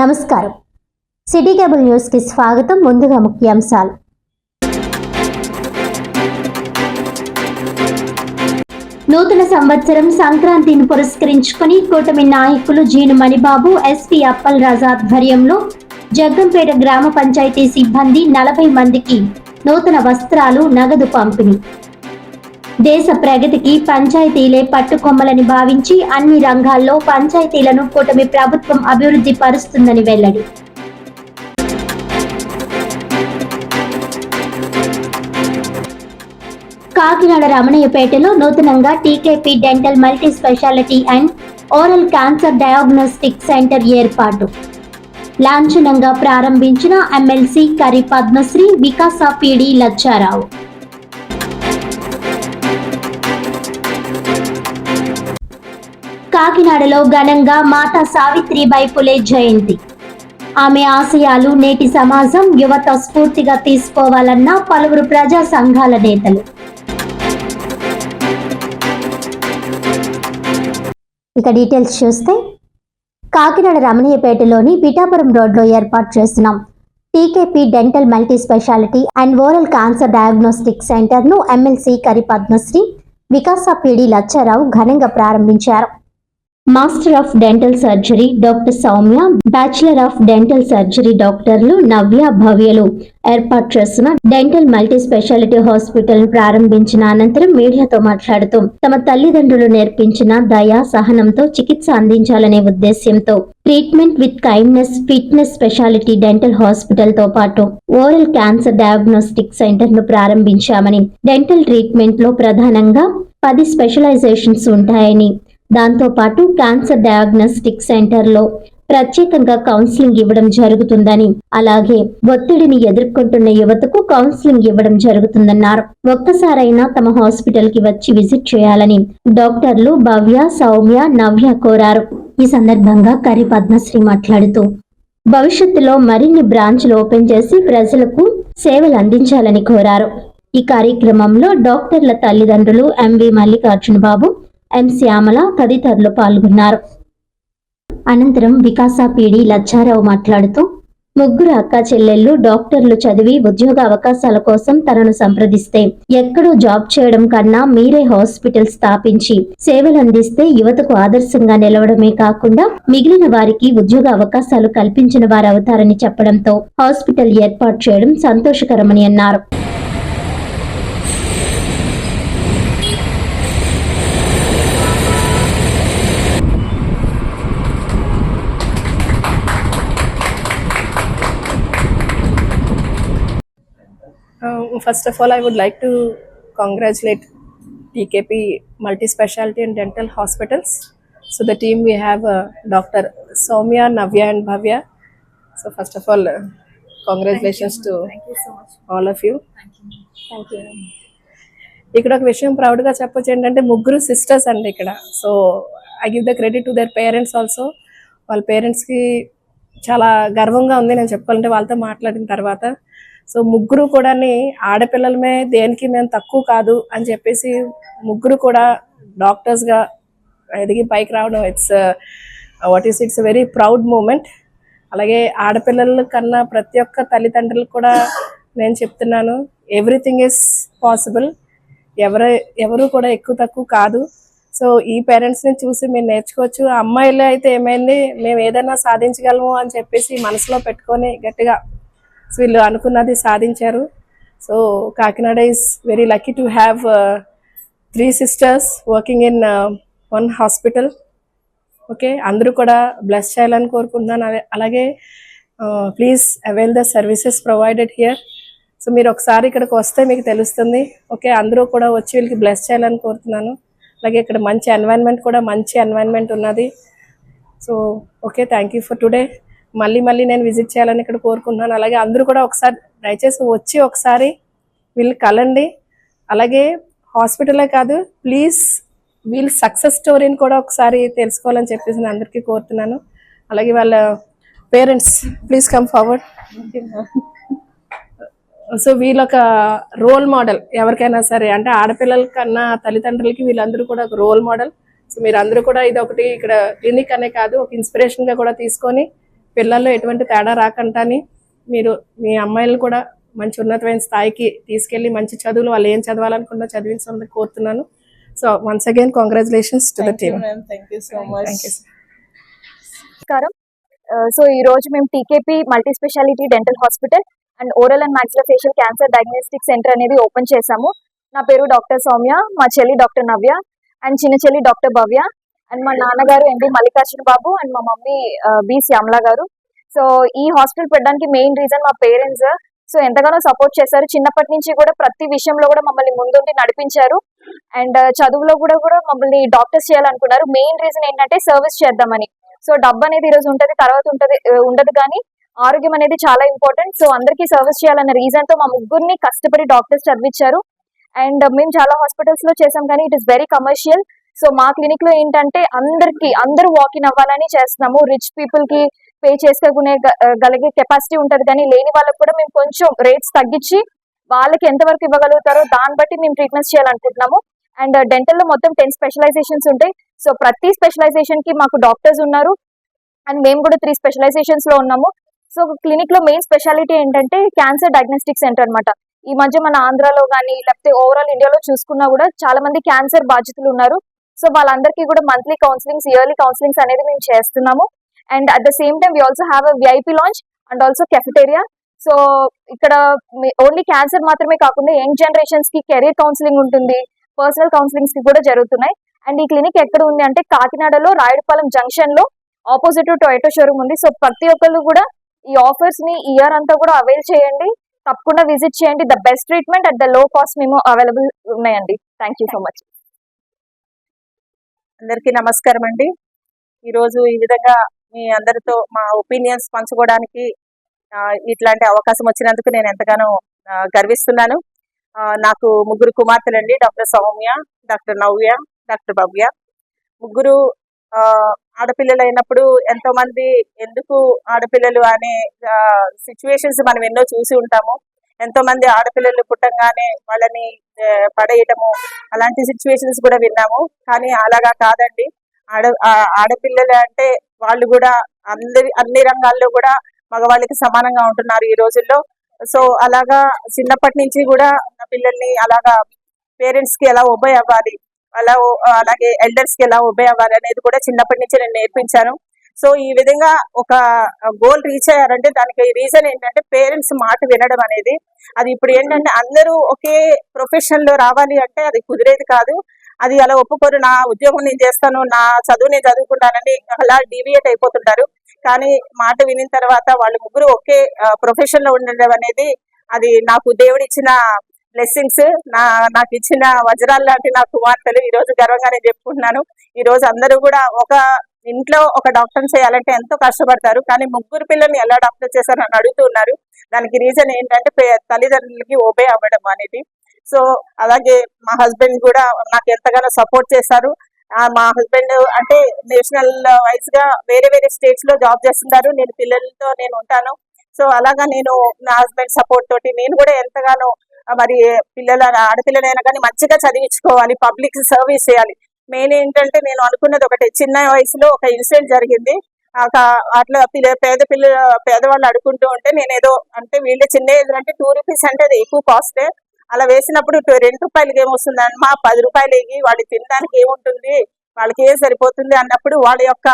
నమస్కారం. City cable న్యూస్కి స్వాగతం. ముందుగా ముఖ్యాంశాలు. నూతన సంవత్సరం సంక్రాంతిని పురస్కరించుకుని కూటమి నాయకులు జీను మణిబాబు ఎస్పీ అప్పల్ రాజా ఆధ్వర్యంలో జగ్గంపేట గ్రామ పంచాయతీ సిబ్బంది నలభై మందికి నూతన వస్త్రాలు నగదు పంపిణీ. దేశ ప్రగతికి పంచాయతీలే పట్టుకొమ్మలని భావించి అన్ని రంగాల్లో పంచాయతీలను కూటమి ప్రభుత్వం అభివృద్ధి పరుస్తుందని వెల్లడి. కాకినాడ రమణయ్యపేటలో నూతనంగా TKP dental multi speciality and oral cancer diagnostic centre ఏర్పాటు. లాంఛనంగా ప్రారంభించిన ఎమ్మెల్సీ కరి పద్మశ్రీ వికాస పీడి లచ్చారావు. కాకినాడలో ఘనంగా మాతా సావిత్రిబాయి పులే జయంతి. ఆమె ఆశయాలు నేటి సమాజం యువత స్ఫూర్తిగా తీసుకోవాలన్న పలువురు ప్రజా సంఘాల నేతలు. ఇక డీటెయిల్స్ చూస్తే కాకినాడ రమణీయపేటలోని పిఠాపురం రోడ్లో ఏర్పాటు చేసిన TKP dental multi speciality and oral cancer diagnostic సెంటర్ను ఎమ్మెల్సీ కరి పద్మశ్రీ వికాస పీడి లచ్చారావు ఘనంగా ప్రారంభించారు. Master of dental surgery doctor Soumya bachelor of dental surgery డాక్టర్లు నవ్య భవ్యలు. ఏర్పాటు చేస్తున్న డెంటల్ మల్టీ స్పెషాలిటీ హాస్పిటల్ ప్రారంభించిన అనంతరం మీడియాతో మాట్లాడుతూ తమ తల్లిదండ్రులు నేర్పించిన దయ సహనంతో చికిత్స అందించాలనే ఉద్దేశ్యంతో treatment with kindness fitness speciality dental హాస్పిటల్తో పాటు ఓరల్ క్యాన్సర్ డయాగ్నోస్టిక్ సెంటర్ను ప్రారంభించామని. డెంటల్ ట్రీట్మెంట్లో ప్రధానంగా పది స్పెషలైజేషన్స్ ఉంటాయని దాంతో పాటు క్యాన్సర్ డయాగ్నోస్టిక్ సెంటర్లో ప్రత్యేకంగా కౌన్సిలింగ్ ఇవ్వడం జరుగుతుందని అలాగే ఒత్తిడిని ఎదుర్కొంటున్న యువతకు కౌన్సిలింగ్ ఇవ్వడం జరుగుతుందన్నారు. ఒక్కసారైనా తమ హాస్పిటల్కి వచ్చి విజిట్ చేయాలని డాక్టర్లు భవ్య సౌమ్య నవ్య కోరారు. ఈ సందర్భంగా కరి పద్మశ్రీ మాట్లాడుతూ భవిష్యత్తులో మరిన్ని బ్రాంచ్లు ఓపెన్ చేసి ప్రజలకు సేవలు అందించాలని కోరారు. ఈ కార్యక్రమంలో డాక్టర్ల తల్లిదండ్రులు ఎంవి మల్లికార్జున బాబు ఎం. శ్యామల తదితరులు పాల్గొన్నారు. అనంతరం వికాసాపీడి లచ్చారావు మాట్లాడుతూ ముగ్గురు అక్క చెల్లెళ్ళు డాక్టర్లు చదివి ఉద్యోగ అవకాశాల కోసం తనను సంప్రదిస్తే ఎక్కడో జాబ్ చేయడం కన్నా మీరే హాస్పిటల్ స్థాపించి సేవలు అందిస్తే యువతకు ఆదర్శంగా నిలవడమే కాకుండా మిగిలిన వారికి ఉద్యోగ అవకాశాలు కల్పించిన వారు అవుతారని చెప్పడంతో హాస్పిటల్ ఏర్పాటు చేయడం సంతోషకరమని అన్నారు. First of all I would like to congratulate TKP multi speciality and dental hospitals so the team we have doctor Soumya Navya and Bhavya so first of all congratulations to all of you ఇక్కడ ఒక విషయం ప్రౌడ్గా చెప్పొచ్చు ఏంటంటే ముగ్గురు sisters అండి ఇక్కడ. So I give the credit to their parents also వాళ్ళ పేరెంట్స్కి చాలా గర్వంగా ఉంది నేను చెప్పాలంటే వాళ్ళతో మాట్లాడిన తర్వాత. సో ముగ్గురు కూడాని ఆడపిల్లలమే దేనికి మేము తక్కువ కాదు అని చెప్పేసి ముగ్గురు కూడా డాక్టర్స్గా ఎదిగి పైకి రావడం it's what is it's very proud moment అలాగే ఆడపిల్లల కన్నా ప్రతి ఒక్క తల్లిదండ్రులకు కూడా నేను చెప్తున్నాను ఎవ్రీథింగ్ ఇస్ పాసిబుల్ ఎవరు ఎవరు కూడా ఎక్కువ తక్కువ కాదు. సో ఈ పేరెంట్స్ని చూసి మీరు నేర్చుకోవచ్చు. అమ్మాయిలు అయితే ఏమైంది మేము ఏదైనా సాధించగలము అని చెప్పేసి మనసులో పెట్టుకొని గట్టిగా సో వీళ్ళు అనుకున్నది సాధించారు. So Kakinada is very lucky to have three sisters working in one hospital okay అందరూ కూడా బ్లెస్ చేయాలని కోరుకుంటున్నాను. అలాగే please avail the services provided here so మీరు ఒకసారి ఇక్కడికి వస్తే మీకు తెలుస్తుంది. ఓకే అందరూ కూడా వచ్చి వీళ్ళకి బ్లెస్ చేయాలని కోరుతున్నాను. అలాగే ఇక్కడ మంచి ఎన్వైరన్మెంట్ కూడా మంచి ఎన్వైరన్మెంట్ ఉన్నది. So okay thank you for today మళ్ళీ మళ్ళీ నేను విజిట్ చేయాలని ఇక్కడ కోరుకుంటున్నాను. అలాగే అందరూ కూడా ఒకసారి దయచేసి వచ్చి ఒకసారి వీళ్ళు కలండి. అలాగే హాస్పిటలే కాదు ప్లీజ్ వీళ్ళ సక్సెస్ స్టోరీని కూడా ఒకసారి తెలుసుకోవాలని చెప్పేసి నేను అందరికీ కోరుతున్నాను. అలాగే వాళ్ళ parents please come forward. So వీళ్ళొక role model ఎవరికైనా సరే అంటే ఆడపిల్లల కన్నా తల్లిదండ్రులకి వీళ్ళందరూ కూడా ఒక రోల్ మోడల్. సో మీరు అందరూ కూడా ఇది ఒకటి ఇక్కడ క్లినిక్ అనే కాదు ఒక ఇన్స్పిరేషన్గా కూడా తీసుకొని పిల్లల్లో ఎటువంటి తేడా రాకంటాని మీరు మీ అమ్మాయిలను కూడా మంచి ఉన్నతమైన స్థాయికి తీసుకెళ్ళి మంచి చదువులు వాళ్ళు ఏం చదవాలనుకున్నా చదివించాలని కోరుతున్నాను. So once again congratulations to the team నమస్కారం. సో ఈ రోజు మేము TKP multi speciality dental hospital and oral and maxillofacial cancer diagnostic centre అనేది ఓపెన్ చేశాము. నా పేరు డాక్టర్ సౌమ్య మా చెల్లి డాక్టర్ నవ్య అండ్ చిన్న చెల్లి డాక్టర్ భవ్య. అండ్ మా నాన్నగారు ఎండి మల్లికార్జున బాబు అండ్ మా మమ్మీ బి అమలా గారు. సో ఈ హాస్పిటల్ పెట్టడానికి మెయిన్ రీజన్ మా పేరెంట్స్ సో ఎంతగానో సపోర్ట్ చేశారు. చిన్నప్పటి నుంచి కూడా ప్రతి విషయంలో కూడా మమ్మల్ని ముందుండి నడిపించారు. అండ్ చదువులో కూడా కూడా మమ్మల్ని డాక్టర్స్ చేయాలనుకున్నారు. మెయిన్ రీజన్ ఏంటంటే సర్వీస్ చేద్దామని. సో డబ్బు అనేది ఈరోజు ఉంటుంది తర్వాత ఉంటది ఉండదు కానీ ఆరోగ్యం అనేది చాలా ఇంపార్టెంట్ సో అందరికీ సర్వీస్ చేయాలన్న రీజన్తో మా ముగ్గురిని కష్టపడి డాక్టర్స్ చదివించారు. అండ్ మేము చాలా హాస్పిటల్స్లో చేసాం కానీ it is very commercial so మా క్లినిక్లో ఏంటంటే అందరికి అందరూ వాకిన్ అవ్వాలని చేస్తున్నాము. రిచ్ పీపుల్కి పే చేసుకునే గలిగే కెపాసిటీ ఉంటది కానీ లేని వాళ్ళకి కూడా మేము కొంచెం రేట్స్ తగ్గించి వాళ్ళకి ఎంతవరకు ఇవ్వగలుగుతారో దాన్ని బట్టి మేము ట్రీట్మెంట్స్ చేయాలనుకుంటున్నాము. అండ్ డెంటల్లో మొత్తం టెన్ స్పెషలైజేషన్స్ ఉంటాయి. సో ప్రతి స్పెషలైజేషన్కి మాకు డాక్టర్స్ ఉన్నారు. అండ్ మేము కూడా త్రీ స్పెషలైజేషన్స్లో ఉన్నాము. సో క్లినిక్లో మెయిన్ స్పెషాలిటీ ఏంటంటే క్యాన్సర్ డయాగ్నోస్టిక్ సెంటర్ అనమాట ఈ మధ్య మన ఆంధ్రాలో కానీ లేకపోతే ఓవరాల్ ఇండియాలో చూసుకున్నా కూడా చాలా మంది క్యాన్సర్ బాధితులు ఉన్నారు. సో వాళ్ళందరికీ కూడా మంత్లీ కౌన్సిలింగ్స్ ఇయర్లీ కౌన్సిలింగ్స్ అనేది మేము చేస్తున్నాము. And at the same time we also have a VIP lounge and also cafeteria so ఇక్కడ ఓన్లీ క్యాన్సర్ మాత్రమే కాకుండా యంగ్ జనరేషన్స్కి కెరీర్ కౌన్సిలింగ్ ఉంటుంది పర్సనల్ కౌన్సిలింగ్స్కి కూడా జరుగుతున్నాయి. అండ్ ఈ క్లినిక్ ఎక్కడ ఉంది అంటే కాకినాడలో రాయుడుపాలెం జంక్షన్లో ఆపోజిట్ టొయోటో షోరూమ్ ఉంది. సో ప్రతి ఒక్కళ్ళు కూడా ఈ ఆఫర్స్ని ఇయర్ అంతా కూడా అవైల్ చేయండి. తప్పకుండా విజిట్ చేయండి. The best treatment at the low cost మేము అవైలబుల్ ఉన్నాయండి. థ్యాంక్ యూ సో మచ్ అందరికీ నమస్కారం అండి. ఈరోజు ఈ విధంగా మీ అందరితో మా ఒపీనియన్స్ పంచుకోవడానికి ఆ, ఇట్లాంటి అవకాశం వచ్చినందుకు నేను ఎంతగానో గర్విస్తున్నాను. ఆ, నాకు ముగ్గురు కుమార్తెలండి. Doctor Soumya doctor Navya doctor Bhavya. ముగ్గురు ఆ, ఆడపిల్లలు అయినప్పుడు ఎంతో మంది ఎందుకు ఆడపిల్లలు అనే సిచ్యువేషన్స్ మనం ఎన్నో చూసి ఉంటాము. ఎంతో మంది ఆడపిల్లలు పుట్టంగానే వాళ్ళని పడేయటము అలాంటి సిచ్యువేషన్స్ కూడా విన్నాము. కానీ అలాగా కాదండి. ఆడ ఆ- ఆడపిల్లలు అంటే వాళ్ళు కూడా అందరి అన్ని రంగాల్లో కూడా మగవాళ్ళకి సమానంగా ఉంటున్నారు ఈ రోజుల్లో. సో అలాగా చిన్నప్పటి నుంచి కూడా నా పిల్లల్ని అలాగా పేరెంట్స్కి ఎలా ఒబే అవ్వాలి? అలా అలాగే ఎల్డర్స్కి ఎలా ఒబే అవ్వాలి అనేది కూడా చిన్నప్పటి నుంచి నేను నేర్పించాను. సో ఈ విధంగా ఒక గోల్ రీచ్ అయ్యారంటే దానికి రీజన్ ఏంటంటే పేరెంట్స్ మాట వినడం అనేది. అది ఇప్పుడు ఏంటంటే అందరూ ఒకే ప్రొఫెషన్లో రావాలి అంటే అది కుదిరేది కాదు. అది అలా ఒప్పుకోరు నా ఉద్యోగం నేను చేస్తాను నా చదువు నేను చదువుకుంటానని అలా డీవియేట్ అయిపోతుంటారు. కానీ మాట వినిన తర్వాత వాళ్ళు ముగ్గురు ఒకే ప్రొఫెషన్లో ఉండడం అనేది అది నాకు దేవుడిచ్చిన బ్లెస్సింగ్స్ నా నాకు ఇచ్చిన వజ్రాలు లాంటి నా కుమార్తెలు ఈ రోజు గర్వంగా నేను చెప్పుకుంటున్నాను. ఈ రోజు అందరూ కూడా ఒక ఇంట్లో ఒక డాక్టర్ చేయాలంటే ఎంతో కష్టపడతారు. కానీ ముగ్గురు పిల్లల్ని ఎలా డాక్టర్ చేశారని అని దానికి రీజన్ ఏంటంటే తల్లిదండ్రులకి ఓబే అవ్వడం అనేది. సో అలాగే మా హస్బెండ్ కూడా నాకు ఎంతగానో సపోర్ట్ చేశారు ఆ, మా హస్బెండ్ అంటే నేషనల్ వైజ్గా వేరే వేరే స్టేట్స్లో జాబ్ చేస్తున్నారు. నేను పిల్లలతో నేను ఉంటాను. సో అలాగా నేను నా హస్బెండ్ సపోర్ట్ తోటి నేను కూడా ఎంతగానో మరి పిల్లల ఆడపిల్లలైనా కానీ మంచిగా చదివించుకోవాలి. పబ్లిక్ సర్వీస్ చేయాలి. మెయిన్ ఏంటంటే నేను అనుకున్నది ఒకటి. చిన్న వయసులో ఒక ఇన్సిడెంట్ జరిగింది. అట్లా పిల్ల పేద పిల్ల పేదవాళ్ళు అడుకుంటూ ఉంటే నేను ఏదో అంటే వీళ్ళు చిన్న ఏజ్ అంటే టూ రూపీస్ అంటే అది ఎక్కువ కాస్టే. అలా వేసినప్పుడు టూ- రెండు రూపాయలకి ఏమొస్తుంది మా పది రూపాయలు ఇవి వాళ్ళు తినడానికి ఏముంటుంది వాళ్ళకి ఏం సరిపోతుంది అన్నప్పుడు వాళ్ళ యొక్క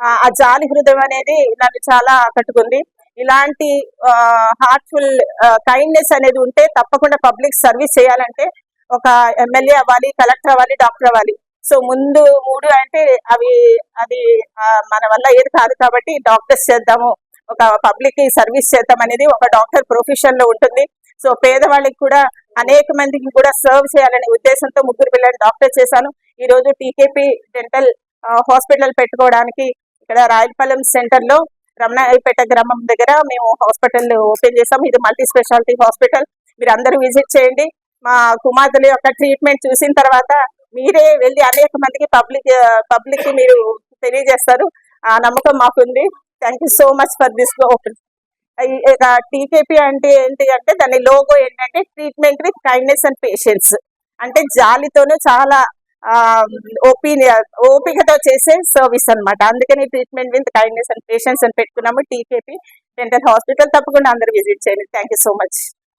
ఆ ఆ జాలి హృదయం అనేది నన్ను చాలా ఆకట్టుకుంది. ఇలాంటి హార్ట్ఫుల్ కైండ్నెస్ అనేది ఉంటే తప్పకుండా పబ్లిక్ సర్వీస్ చేయాలంటే ఒక ఎమ్మెల్యే అవ్వాలి కలెక్టర్ అవ్వాలి డాక్టర్ అవ్వాలి. సో ముందు మూడు అంటే అవి అది మన వల్ల ఏది కాదు కాబట్టి డాక్టర్స్ చేద్దాము ఒక పబ్లిక్కి సర్వీస్ చేద్దాం అనేది ఒక డాక్టర్ ప్రొఫెషన్లో ఉంటుంది. సో పేదవాళ్ళకి కూడా అనేక మందికి కూడా సర్వ్ చేయాలనే ఉద్దేశంతో ముగ్గురు పిల్లల్ని డాక్టర్ చేశాను. ఈ రోజు టీకేపీ డెంటల్ హాస్పిటల్ పెట్టుకోవడానికి ఇక్కడ రాయలపాలెం సెంటర్లో రమణాయిపేట గ్రామం దగ్గర మేము హాస్పిటల్ ఓపెన్ చేసాం ఇది మల్టీ స్పెషాలిటీ హాస్పిటల్. మీరు అందరూ విజిట్ చేయండి. మా కుమార్తెల యొక్క ట్రీట్మెంట్ చూసిన తర్వాత మీరే వెళ్ళి అనేక మందికి పబ్లిక్ పబ్లిక్కి మీరు తెలియజేస్తారు. ఆ నమ్మకం మాకుంది. Thank you so much for this open TKP అంటే ఏంటి అంటే దాని లోగో ఏంటంటే treatment with kindness and patience అంటే జాలితోనే చాలా ఒపీనియన్ ఓపికతో చేసే సర్వీస్ అన్నమాట. అందుకని treatment with kindness and patience అని పెట్టుకున్నాము టీకేపీ డెంటల్ హాస్పిటల్ తప్పకుండా అందరూ విజిట్ చేయండి. Thank you so much